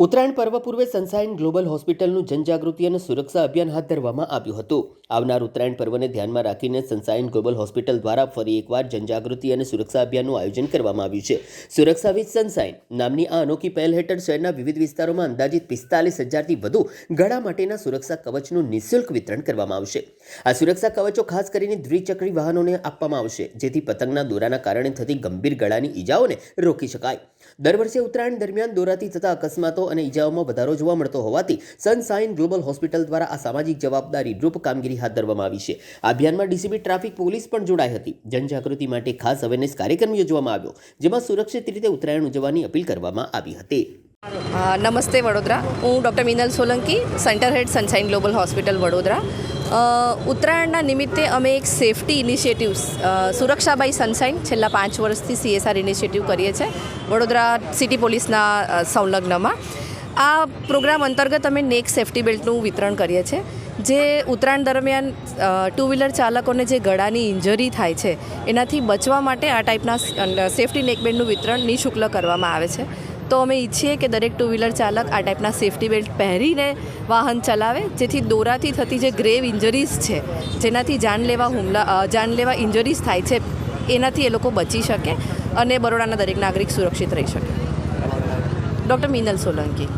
ઉત્તરાયણ પર્વ પૂર્વે sunshine global હોસ્પિટલનું જનજાગૃતિ અને સુરક્ષા અભિયાન હાથ ધરવામાં આવ્યું હતું. આવનાર ઉત્તરાયણ પર્વને ધ્યાનમાં રાખીને સનસાઇન ગ્લોબલ હોસ્પિટલ દ્વારા ફરી એકવાર જનજાગૃતિ અને સુરક્ષા અભિયાનનું આયોજન કરવામાં આવ્યું છે. સુરક્ષા વિથ સનસાઇન નામની આ અનોખી પહેલ હેઠળ શહેરના વિવિધ વિસ્તારોમાં અંદાજિત પિસ્તાલીસ હજારથી વધુ ગળા માટેના સુરક્ષા કવચનું નિઃશુલ્ક વિતરણ કરવામાં આવશે. આ સુરક્ષા કવચો ખાસ કરીને દ્વિચક્રી વાહનોને આપવામાં આવશે, જેથી પતંગના દોરાના કારણે થતી ગંભીર ગળાની ઈજાઓને રોકી શકાય. દર વર્ષે ઉત્તરાયણ દરમિયાન દોરાથી થતા અકસ્માતો અને ઈજાઓમાં વધારો જોવા મળતો હોવાથી સનસાઇન ગ્લોબલ હોસ્પિટલ દ્વારા આ સામાજિક જવાબદારી રૂપ કામગીરી હાથ ધરવામાં આવી છે. આ અભિયાનમાં ડીસીબી ટ્રાફિક પોલીસ પણ જોડાઈ હતી. જનજાગૃતિ માટે ખાસ અવેરનેસ કાર્યક્રમ યોજવામાં આવ્યો, જેમાં સુરક્ષિત રીતે ઉત્તરાયણ ઉજવવાની અપીલ કરવામાં આવી હતી. નમસ્તે વડોદરા. હું doctor Minal Solanki, centre head Sunshine Global Hospital Vadodara. ઉત્તરાયણના નિમિત્તે અમે એક સેફટી ઇનિશિયેટિવ્સ સુરક્ષાબાઈ સનશાઇન છેલ્લા પાંચ વર્ષથી સીએસઆર ઇનિશિયેટિવ કરીએ છીએ, વડોદરા સિટી પોલીસના સંલગ્નમાં. આ પ્રોગ્રામ અંતર્ગત અમે નેક સેફટી બેલ્ટનું વિતરણ કરીએ છીએ. જે ઉત્તરાયણ દરમિયાન ટુ વ્હીલર ચાલકોને જે ગળાની ઇન્જરી થાય છે, એનાથી બચવા માટે આ ટાઈપના સેફટી નેકબેન્ડનું વિતરણ નિઃશુલ્ક કરવામાં આવે છે. તો અમે ઈચ્છીએ કે દરેક ટુ વ્હીલર ચાલક આ ટાઈપના સેફ્ટી બેલ્ટ પહેરીને વાહન ચલાવે, જેથી દોરાથી થતી જે ગ્રેવ ઇન્જરીઝ છે, જેનાથી જાનલેવા હુમલા જાનલેવા ઇન્જરીઝ થાય છે, એનાથી એ લોકો બચી શકે અને બરોડાના દરેક નાગરિક સુરક્ષિત રહી શકે. ડૉક્ટર મિનલ સોલંકી.